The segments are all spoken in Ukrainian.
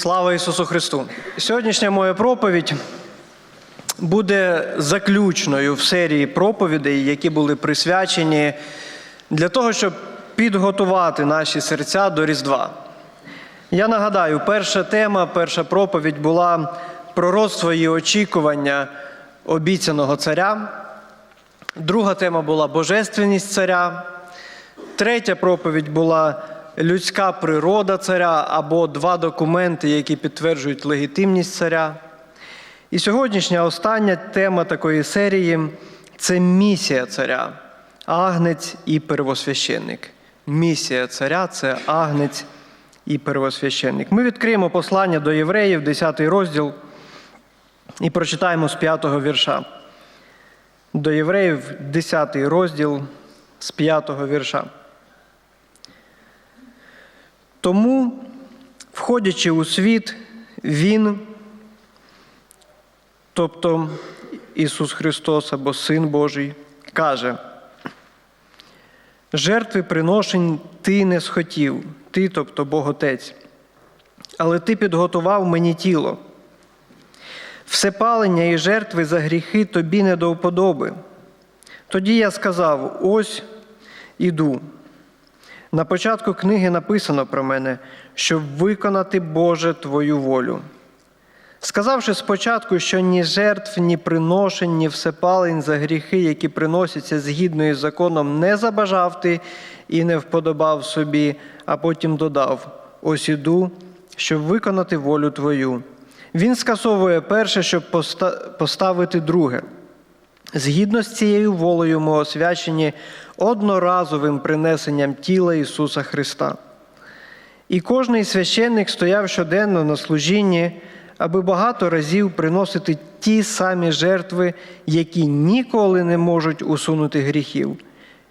Слава Ісусу Христу! Сьогоднішня моя проповідь буде заключною в серії проповідей, які були присвячені для того, щоб підготувати наші серця до Різдва. Я нагадаю, перша тема, перша проповідь була пророцтво і очікування обіцяного царя. Друга тема була божественність царя. Третя проповідь була людська природа царя або два документи, які підтверджують легітимність царя. І сьогоднішня остання тема такої серії це місія царя, агнець і первосвященник. Місія царя це агнець і первосвященник. Ми відкриємо послання до євреїв, 10 розділ, і прочитаємо з 5 вірша. До євреїв, 10 розділ з 5 вірша. Тому, входячи у світ, Він, тобто Ісус Христос або Син Божий, каже, жертви приношень ти не схотів, ти, тобто Бог Отець, але ти підготував мені тіло. Всепалення і жертви за гріхи тобі не до вподоби. Тоді я сказав: ось іду. На початку книги написано про мене, щоб виконати Боже Твою волю. Сказавши спочатку, що ні жертв, ні приношень, ні всепалень за гріхи, які приносяться згідно із законом, не забажав ти і не вподобав собі, а потім додав: ось іду, щоб виконати волю Твою. Він скасовує перше, щоб поставити друге. Згідно з цією волею ми освячені одноразовим принесенням тіла Ісуса Христа. І кожний священник стояв щоденно на служінні, аби багато разів приносити ті самі жертви, які ніколи не можуть усунути гріхів.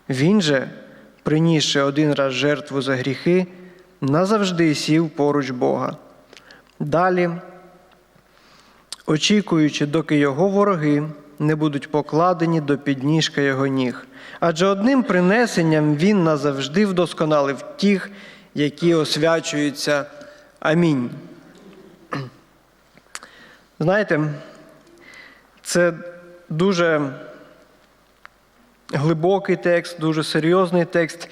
Він же, принісши один раз жертву за гріхи, назавжди сів поруч Бога. Далі, очікуючи, доки його вороги не будуть покладені до підніжка його ніг. Адже одним принесенням він назавжди вдосконалив тих, які освячуються. Амінь. Знаєте, це дуже глибокий текст, дуже серйозний текст.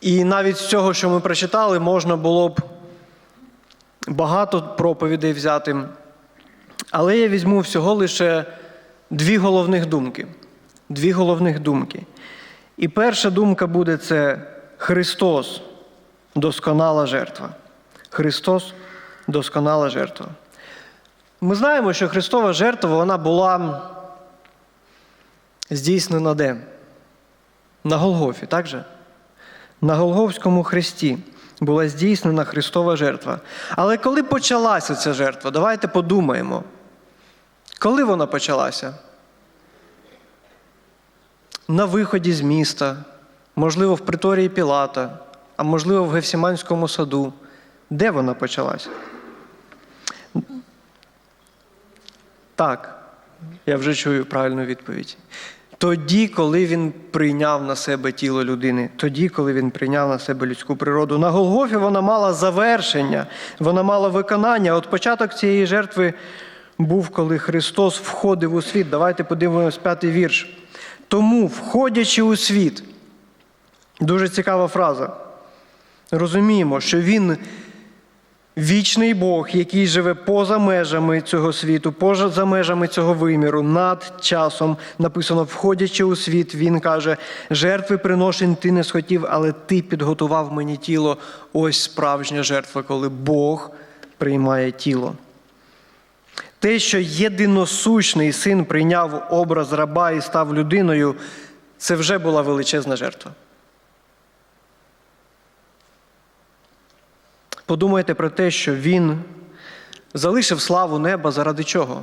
І навіть з цього, що ми прочитали, можна було б багато проповідей взяти. Але я візьму всього лише дві головних думки. Дві головних думки. І перша думка буде це Христос досконала жертва. Христос досконала жертва. Ми знаємо, що Христова жертва вона була здійснена де? На Голгофі, так же? На Голговському хресті була здійснена Христова жертва. Але коли почалася ця жертва, давайте подумаємо. Коли вона почалася? На виході з міста, можливо, в приторії Пілата, а можливо, в Гефсіманському саду. Де вона почалася? Так, я вже чую правильну відповідь. Тоді, коли він прийняв на себе тіло людини, тоді, коли він прийняв на себе людську природу. На Голгофі вона мала завершення, вона мала виконання. От початок цієї жертви був, коли Христос входив у світ. Давайте подивимось п'ятий вірш. Тому, входячи у світ, дуже цікава фраза. Розуміємо, що Він вічний Бог, який живе поза межами цього світу, поза межами цього виміру, над часом написано, входячи у світ, Він каже: жертви приношень ти не схотів, але ти підготував мені тіло. Ось справжня жертва, коли Бог приймає тіло. Те, що єдиносущний син прийняв образ раба і став людиною, це вже була величезна жертва. Подумайте про те, що він залишив славу неба заради чого?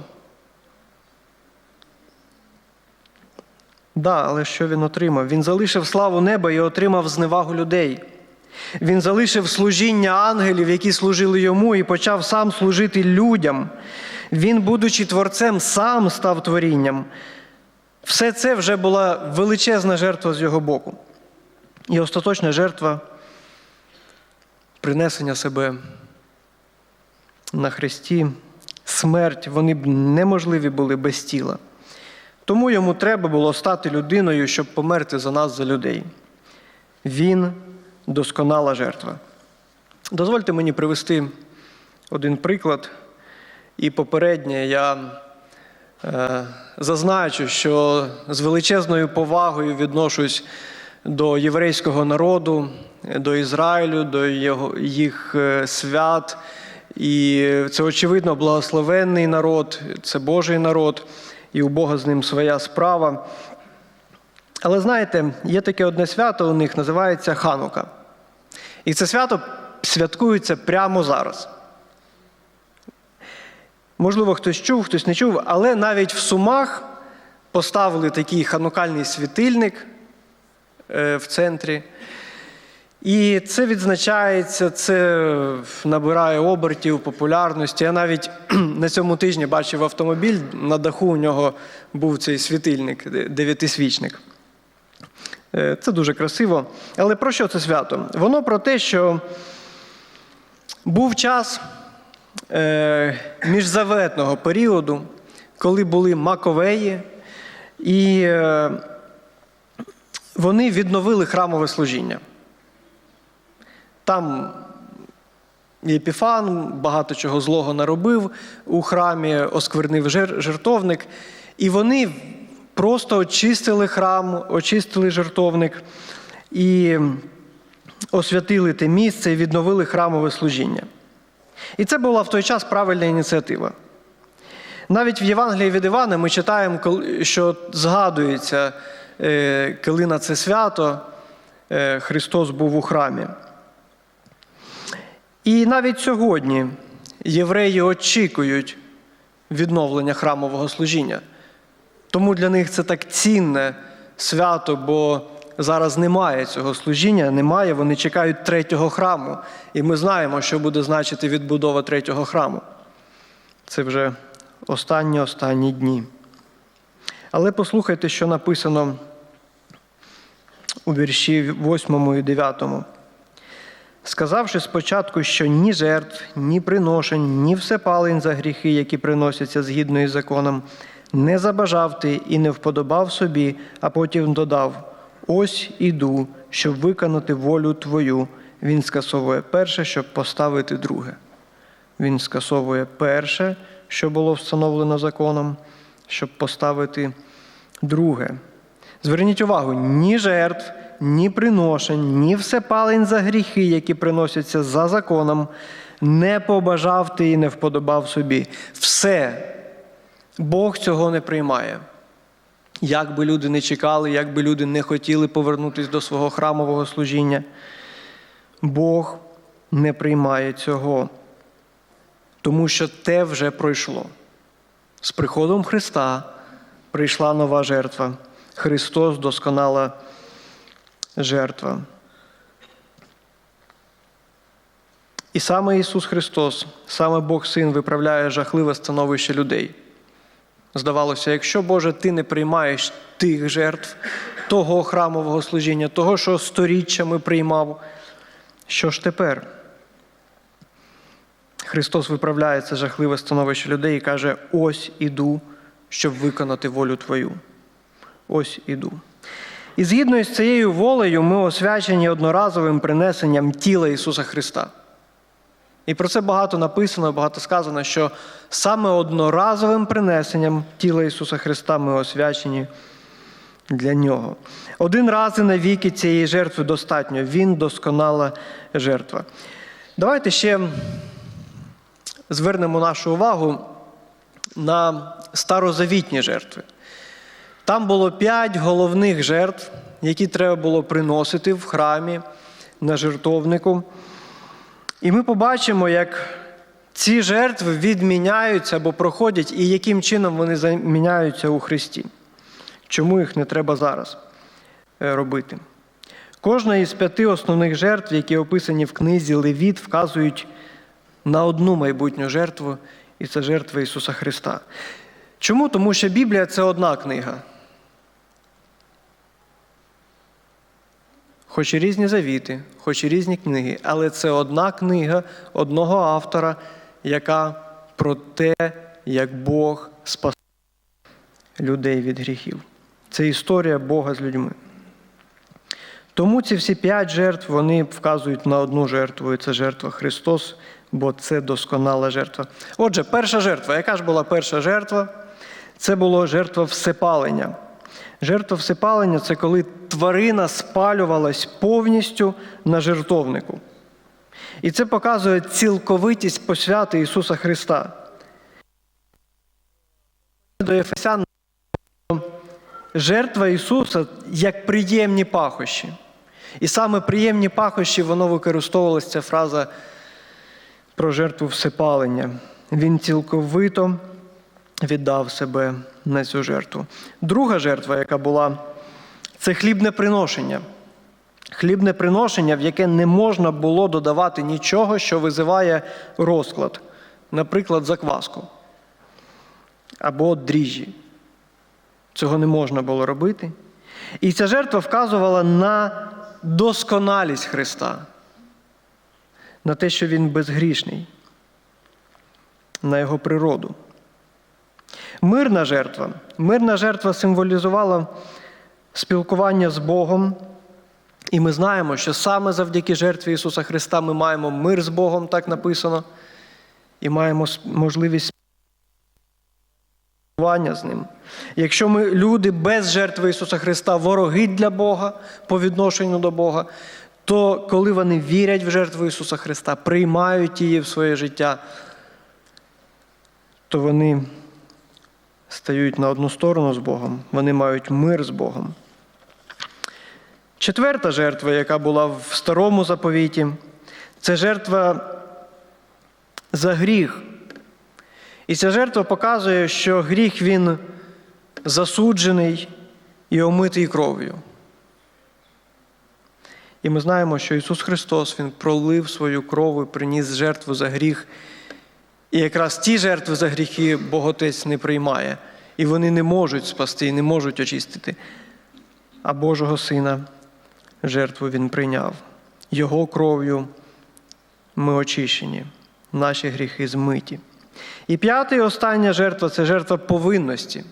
Да, але що він отримав? Він залишив славу неба і отримав зневагу людей. Він залишив служіння ангелів, які служили йому, і почав сам служити людям. Він, будучи творцем, сам став творінням. Все це вже була величезна жертва з його боку. І остаточна жертва принесення себе на хресті, смерть, вони б неможливі були без тіла. Тому йому треба було стати людиною, щоб померти за нас, за людей. Він досконала жертва. Дозвольте мені привести один приклад. І попереднє я е, зазначу, що з величезною повагою відношусь до єврейського народу, до Ізраїлю, до його, їх е, свят. І це, очевидно, благословенний народ, це Божий народ, і у Бога з ним своя справа. Але знаєте, є таке одне свято у них, називається Ханука. І це свято святкується прямо зараз. Можливо, хтось чув, хтось не чув, але навіть в Сумах поставили такий ханукальний світильник е, в центрі. І це відзначається, це набирає обертів, популярності. Я навіть на цьому тижні бачив автомобіль, на даху у нього був цей світильник, дев'ятисвічник. Е, Це дуже красиво. Але про що це свято? Воно про те, що був час міжзаветного періоду, коли були Маковеї, і е, вони відновили храмове служіння. Там Єпіфан багато чого злого наробив у храмі, осквернив жертовник. І вони просто очистили храм, очистили жертовник і освятили те місце і відновили храмове служіння. І це була в той час правильна ініціатива. Навіть в Євангелії від Івана ми читаємо, що згадується, е, коли на це свято е, Христос був у храмі. І навіть сьогодні євреї очікують відновлення храмового служіння. Тому для них це так цінне свято, бо зараз немає цього служіння, немає, вони чекають третього храму. І ми знаємо, що буде значити відбудова третього храму. Це вже останні останні дні. Але послухайте, що написано у вірші 8 і 9. Сказавши спочатку, що ні жертв, ні приношень, ні всепалень за гріхи, які приносяться згідно із законом, не забажав ти і не вподобав собі, а потім додав: Ось іду, щоб виконати волю твою. Він скасовує перше, щоб поставити друге. Він скасовує перше, що було встановлено законом, щоб поставити друге. Зверніть увагу, ні жертв, ні приношень, ні всепалень за гріхи, які приносяться за законом, не побажав ти і не вподобав собі. Все. Бог цього не приймає. Як би люди не чекали, як би люди не хотіли повернутися до свого храмового служіння, Бог не приймає цього, тому що те вже пройшло. З приходом Христа прийшла нова жертва. Христос досконала жертва. І саме Ісус Христос, саме Бог Син виправляє жахливе становище людей. Здавалося, якщо Боже, ти не приймаєш тих жертв, того храмового служіння, того, що сторіччями приймав, що ж тепер? Христос виправляє це жахливе становище людей і каже: ось іду, щоб виконати волю Твою. Ось іду. І згідно із цією волею ми освячені одноразовим принесенням тіла Ісуса Христа. І про це багато написано, багато сказано, що саме одноразовим принесенням тіла Ісуса Христа ми освячені для Нього. Один раз і навіки цієї жертви достатньо. Він досконала жертва. Давайте ще звернемо нашу увагу на старозавітні жертви. Там було п'ять головних жертв, які треба було приносити в храмі на жертовнику. І ми побачимо, як ці жертви відміняються або проходять, і яким чином вони заміняються у Христі. Чому їх не треба зараз е, робити? Кожна із п'яти основних жертв, які описані в книзі Левіт, вказують на одну майбутню жертву, і це жертва Ісуса Христа. Чому? Тому що Біблія це одна книга. Хоч і різні завіти, хоч і різні книги, але це одна книга одного автора, яка про те, як Бог спасає людей від гріхів. Це історія Бога з людьми. Тому ці всі п'ять жертв вони вказують на одну жертву, і це жертва Христос, бо це досконала жертва. Отже, перша жертва. Яка ж була перша жертва? Це було жертва всепалення. Жертва всепалення це коли тварина спалювалась повністю на жертовнику. І це показує цілковитість посвяти Ісуса Христа. До Ефесян жертва Ісуса як приємні пахощі. І саме приємні пахощі воно використовувалася ця фраза про жертву всепалення. Він цілковито віддав себе на цю жертву. Друга жертва, яка була, це хлібне приношення. Хлібне приношення, в яке не можна було додавати нічого, що визиває розклад, наприклад, закваску або дріжджі. Цього не можна було робити. І ця жертва вказувала на досконалість Христа, на те, що Він безгрішний, на Його природу. Мирна жертва. Мирна жертва символізувала спілкування з Богом. І ми знаємо, що саме завдяки жертві Ісуса Христа ми маємо мир з Богом, так написано, і маємо можливість спілкування з Ним. Якщо ми люди без жертви Ісуса Христа, вороги для Бога по відношенню до Бога, то коли вони вірять в жертву Ісуса Христа, приймають її в своє життя, то вони стають на одну сторону з Богом, вони мають мир з Богом. Четверта жертва, яка була в старому заповіті, це жертва за гріх. І ця жертва показує, що гріх він засуджений і омитий кров'ю. І ми знаємо, що Ісус Христос Він пролив свою кров і приніс жертву за гріх. І якраз ті жертви за гріхи Боготець не приймає. І вони не можуть спасти, не можуть очистити. А Божого Сина жертву Він прийняв. Його кров'ю ми очищені, наші гріхи змиті. І п'ята і остання жертва це жертва повинності.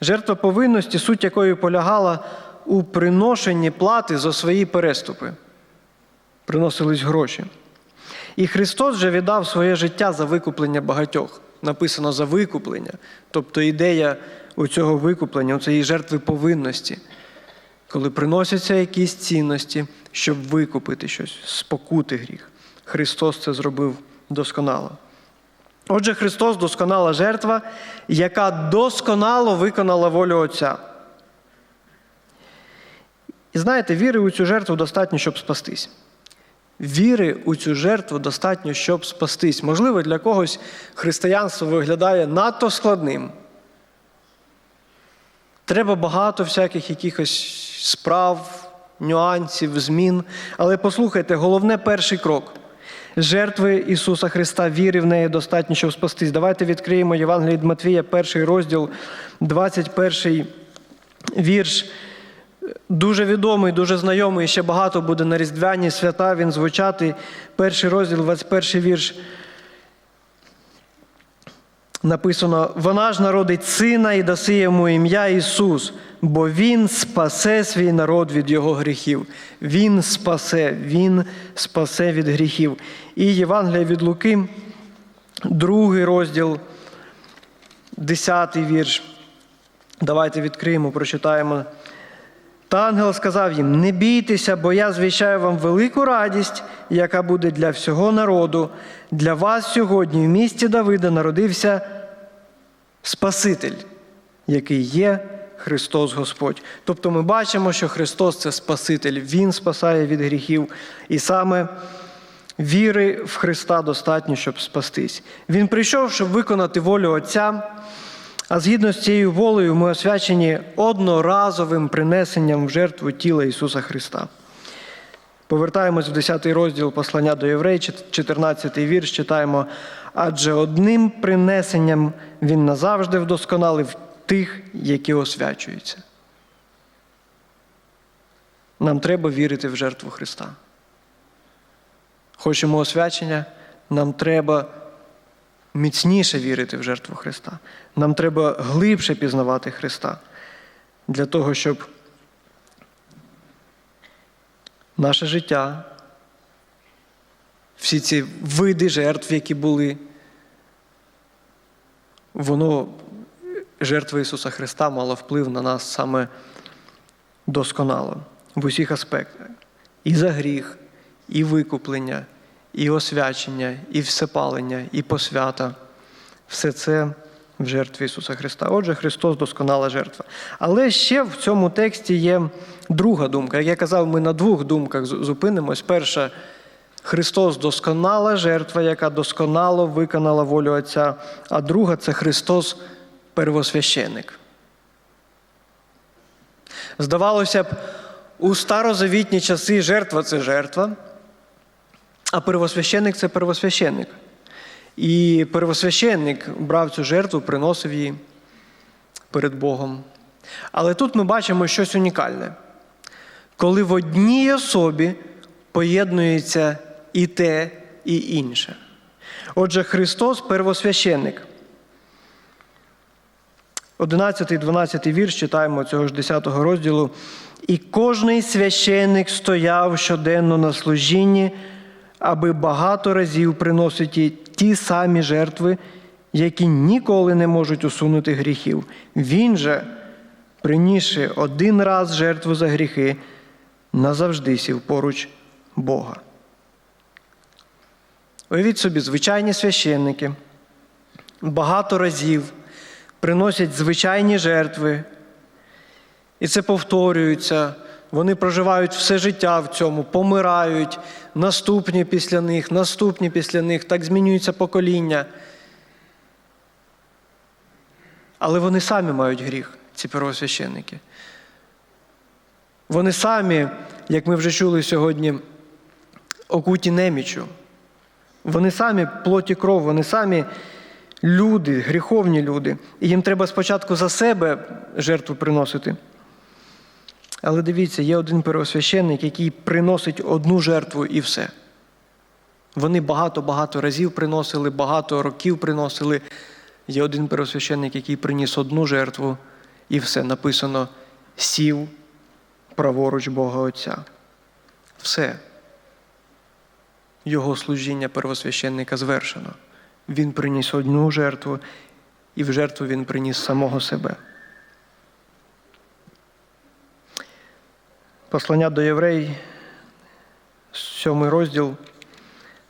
Жертва повинності, суть якої полягала у приношенні плати за свої переступи. Приносились гроші. І Христос вже віддав своє життя за викуплення багатьох. Написано за викуплення. Тобто ідея у цього викуплення, у цієї жертви повинності, коли приносяться якісь цінності, щоб викупити щось, спокути гріх. Христос це зробив досконало. Отже, Христос досконала жертва, яка досконало виконала волю Отця. І знаєте, віри у цю жертву достатньо, щоб спастись. Віри у цю жертву достатньо, щоб спастись. Можливо, для когось християнство виглядає надто складним. Треба багато всяких якихось справ, нюансів, змін. Але послухайте, головне перший крок. Жертви Ісуса Христа, віри в неї достатньо, щоб спастись. Давайте відкриємо Євангеліє від Матвія, перший розділ, 21 вірш. Дуже відомий, дуже знайомий, ще багато буде на Різдвяні свята, він звучати. Перший розділ, 21 вірш. Написано: вона ж народить сина і даси йому ім'я Ісус, бо Він спасе свій народ від його гріхів. Він спасе, Він спасе від гріхів. І Євангелія від Луки, другий розділ, 10 вірш. Давайте відкриємо, прочитаємо. Та ангел сказав їм: Не бійтеся, бо я звіщаю вам велику радість, яка буде для всього народу. Для вас сьогодні в місті Давида народився Спаситель, який є Христос Господь. Тобто ми бачимо, що Христос це Спаситель, Він спасає від гріхів. І саме віри в Христа достатньо, щоб спастись. Він прийшов, щоб виконати волю Отця. А згідно з цією волею ми освячені одноразовим принесенням в жертву тіла Ісуса Христа. Повертаємось в 10 розділ послання до євреїв, 14 вірш, читаємо. Адже одним принесенням Він назавжди вдосконалив тих, які освячуються. Нам треба вірити в жертву Христа. Хочемо освячення, нам треба міцніше вірити в жертву Христа. Нам треба глибше пізнавати Христа для того, щоб наше життя, всі ці види жертв, які були, воно, жертва Ісуса Христа мала вплив на нас саме досконало в усіх аспектах. І за гріх, і викуплення, і освячення, і всепалення, і посвята. Все це в жертві Ісуса Христа. Отже, Христос досконала жертва. Але ще в цьому тексті є друга думка. Як я казав, ми на двох думках зупинимось. Перша Христос досконала жертва, яка досконало виконала волю Отця. А друга це Христос первосвященик. Здавалося б, у старозавітні часи жертва це жертва, а первосвященик це первосвященик. І первосвященник брав цю жертву, приносив її перед Богом. Але тут ми бачимо щось унікальне. Коли в одній особі поєднується і те, і інше. Отже, Христос первосвященник. 11-12 вірш читаємо цього ж 10 розділу. І кожний священник стояв щоденно на служінні, аби багато разів приносити ті самі жертви, які ніколи не можуть усунути гріхів. Він же, принісши один раз жертву за гріхи, назавжди сів поруч Бога. Уявіть собі, звичайні священники багато разів приносять звичайні жертви, і це повторюється. Вони проживають все життя в цьому, помирають, наступні після них, наступні після них, так змінюється покоління. Але вони самі мають гріх, ці первосвященники. Вони самі, як ми вже чули сьогодні, окуті немічу. Вони самі плоті кров, вони самі люди, гріховні люди. І їм треба спочатку за себе жертву приносити. Але дивіться, є один первосвященник, який приносить одну жертву і все. Вони багато-багато разів приносили, багато років приносили. Є один первосвященник, який приніс одну жертву, і все написано сів праворуч Бога Отця. Все. Його служіння первосвященника звершено. Він приніс одну жертву, і в жертву він приніс самого себе. Послання до єврей, сьомий розділ,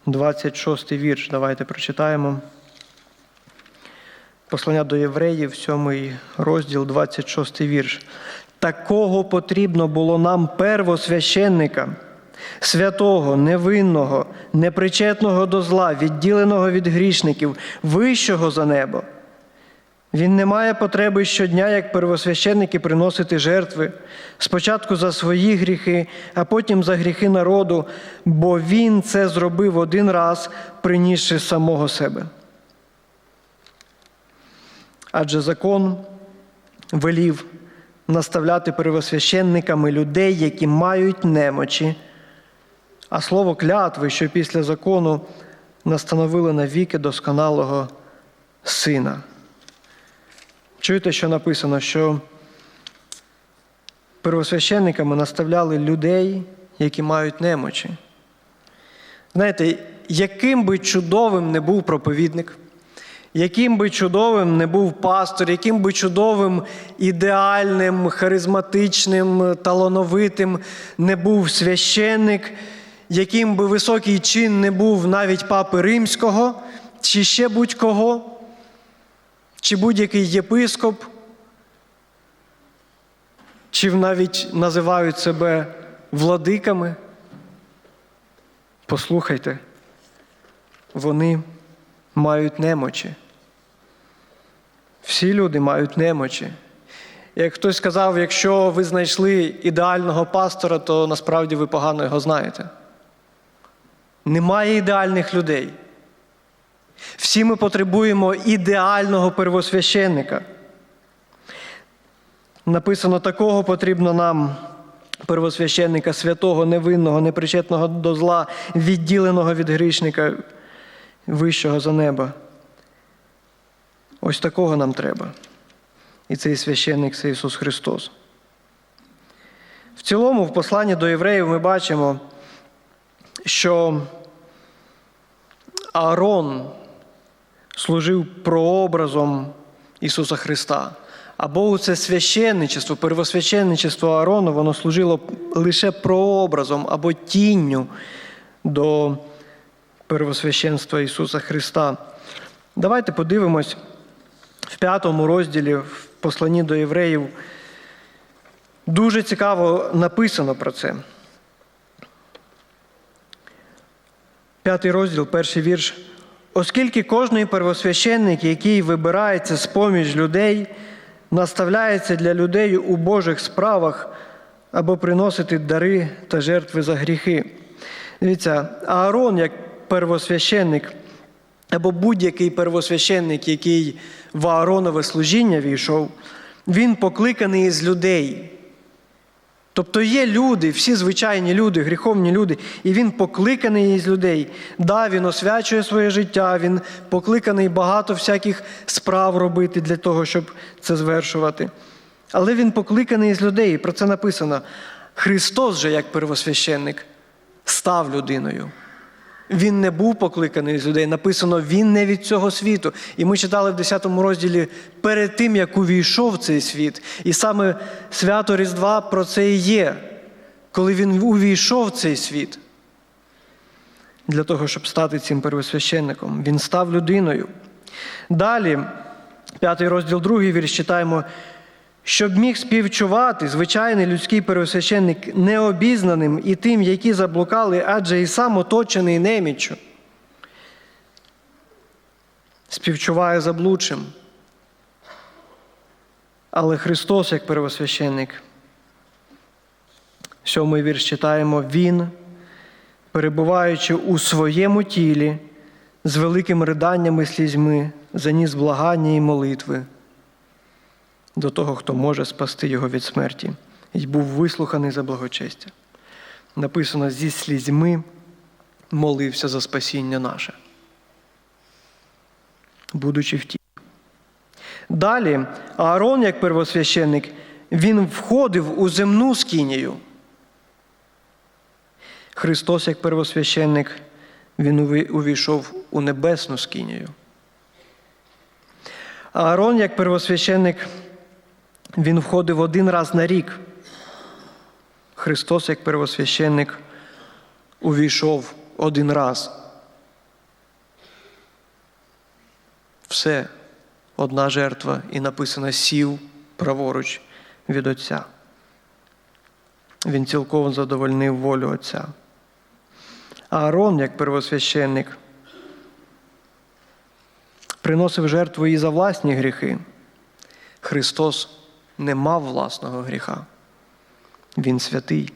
26 вірш. Давайте прочитаємо. Послання до євреїв, сьомий розділ, 26 вірш. Такого потрібно було нам первосвященника, святого, невинного, непричетного до зла, відділеного від грішників, вищого за небо. Він не має потреби щодня, як первосвященники, приносити жертви спочатку за свої гріхи, а потім за гріхи народу, бо він це зробив один раз, принісши самого себе. Адже закон велів наставляти первосвященниками людей, які мають немочі, а слово клятви, що після закону настановили навіки досконалого сина. Чуєте, що написано, що первосвященниками наставляли людей, які мають немочі. Знаєте, яким би чудовим не був проповідник, яким би чудовим не був пастор, яким би чудовим, ідеальним, харизматичним, талановитим не був священник, яким би високий чин не був навіть папи римського, чи ще будь-кого чи будь-який єпископ, чи навіть називають себе владиками. Послухайте, вони мають немочі. Всі люди мають немочі. Як хтось сказав, якщо ви знайшли ідеального пастора, то насправді ви погано його знаєте. Немає ідеальних людей. Всі ми потребуємо ідеального первосвященника. Написано, такого потрібно нам, первосвященника, святого, невинного, непричетного до зла, відділеного від грішника вищого за неба. Ось такого нам треба. І цей священник це Ісус Христос. В цілому, в посланні до євреїв ми бачимо, що Аарон служив прообразом Ісуса Христа. Або це священничество, первосвященничество Аарону, воно служило лише прообразом або тінню до первосвященства Ісуса Христа. Давайте подивимось в п'ятому розділі в посланні до євреїв. Дуже цікаво написано про це. П'ятий розділ, перший вірш. Оскільки кожний первосвященник, який вибирається з поміж людей, наставляється для людей у Божих справах або приносити дари та жертви за гріхи. Дивіться, Аарон, як первосвященник, або будь-який первосвященник, який в Ааронове служіння війшов, він покликаний із людей. Тобто є люди, всі звичайні люди, гріховні люди, і він покликаний із людей. Да, він освячує своє життя, він покликаний багато всяких справ робити для того, щоб це звершувати. Але він покликаний із людей, і про це написано. Христос же, як первосвященник, став людиною. Він не був покликаний з людей. Написано, він не від цього світу. І ми читали в 10 розділі перед тим, як увійшов цей світ. І саме свято Різдва про це і є, коли він увійшов цей світ. Для того, щоб стати цим первосвященником. Він став людиною. Далі, п'ятий розділ, другий вірш читаємо. Щоб міг співчувати звичайний людський первосвященник необізнаним і тим, які заблукали, адже і сам оточений неміччю. Співчуває заблудшим. Але Христос, як первосвященник, сьомий вірш читаємо, Він, перебуваючи у своєму тілі, з великими риданнями слізьми, заніс благання і молитви до того, хто може спасти його від смерті, і був вислуханий за благочестя. Написано зі слізьми молився за спасіння наше, будучи в тілі. Далі Аарон, як первосвященник, він входив у земну скинію. Христос, як первосвященник, він увійшов у небесну скинію. Аарон, як первосвященник, він входив один раз на рік. Христос, як первосвященник, увійшов один раз. Все, одна жертва, і написано сів праворуч від Отця. Він цілком задовольнив волю Отця. Аарон, як первосвященник, приносив жертву і за власні гріхи. Христос не мав власного гріха. Він святий.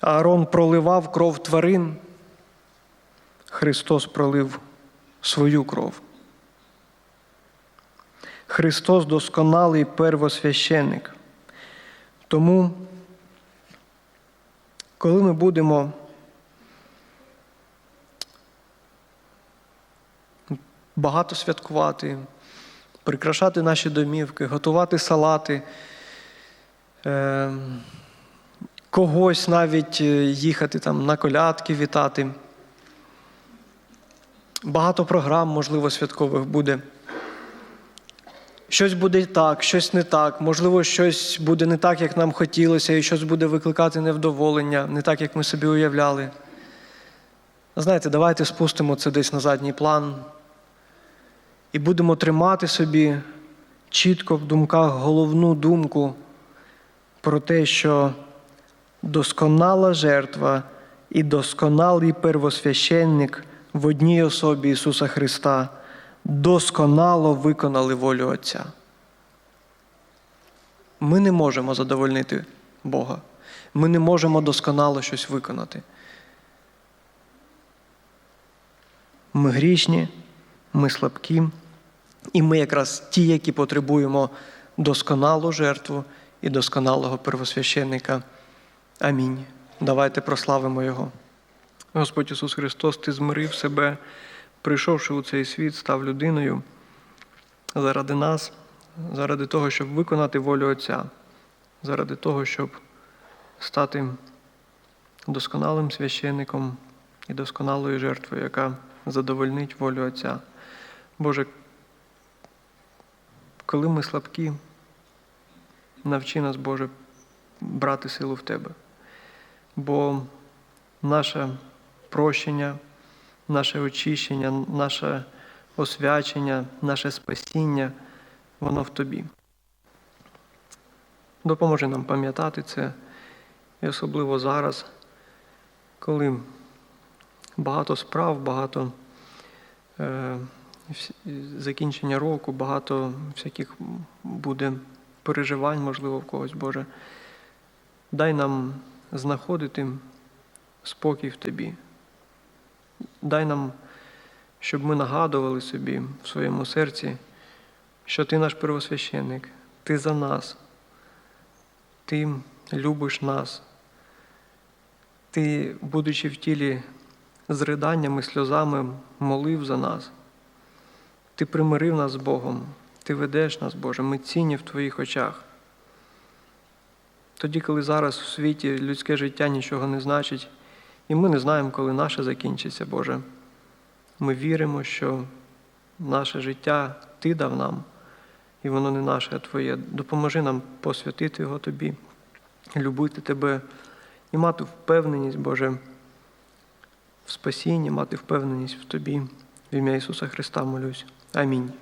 Аарон проливав кров тварин. Христос пролив свою кров. Христос досконалий первосвященник. Тому, коли ми будемо багато святкувати, прикрашати наші домівки, готувати салати, е, когось навіть е, їхати там на колядки вітати. Багато програм, можливо, святкових буде. Щось буде так, щось не так, можливо, щось буде не так, як нам хотілося, і щось буде викликати невдоволення, не так, як ми собі уявляли. Знаєте, давайте спустимо це десь на задній план і будемо тримати собі чітко в думках головну думку про те, що досконала жертва і досконалий первосвященник в одній особі Ісуса Христа досконало виконали волю Отця. Ми не можемо задовольнити Бога. Ми не можемо досконало щось виконати. Ми грішні, ми слабкі, і ми якраз ті, які потребуємо досконалу жертву і досконалого первосвященника. Амінь. Давайте прославимо Його. Господь Ісус Христос, Ти змирив себе, прийшовши у цей світ, став людиною заради нас, заради того, щоб виконати волю Отця, заради того, щоб стати досконалим священником і досконалою жертвою, яка задовольнить волю Отця. Боже, коли ми слабкі, навчи нас, Боже, брати силу в Тебе. Бо наше прощення, наше очищення, наше освячення, наше спасіння, воно в Тобі. Допоможи нам пам'ятати це, і особливо зараз, коли багато справ, багато е, закінчення року, багато всяких буде переживань, можливо, в когось, Боже. Дай нам знаходити спокій в Тобі. Дай нам, щоб ми нагадували собі в своєму серці, що Ти наш первосвященник, Ти за нас, Ти любиш нас. Ти, будучи в тілі з риданнями, сльозами, молив за нас. Ти примирив нас з Богом, Ти ведеш нас, Боже, ми цінні в Твоїх очах. Тоді, коли зараз у світі людське життя нічого не значить, і ми не знаємо, коли наше закінчиться, Боже. Ми віримо, що наше життя Ти дав нам, і воно не наше, а Твоє. Допоможи нам посвятити його Тобі, любити Тебе і мати впевненість, Боже, в спасінні, мати впевненість в Тобі. В ім'я Ісуса Христа молюсь. Амінь.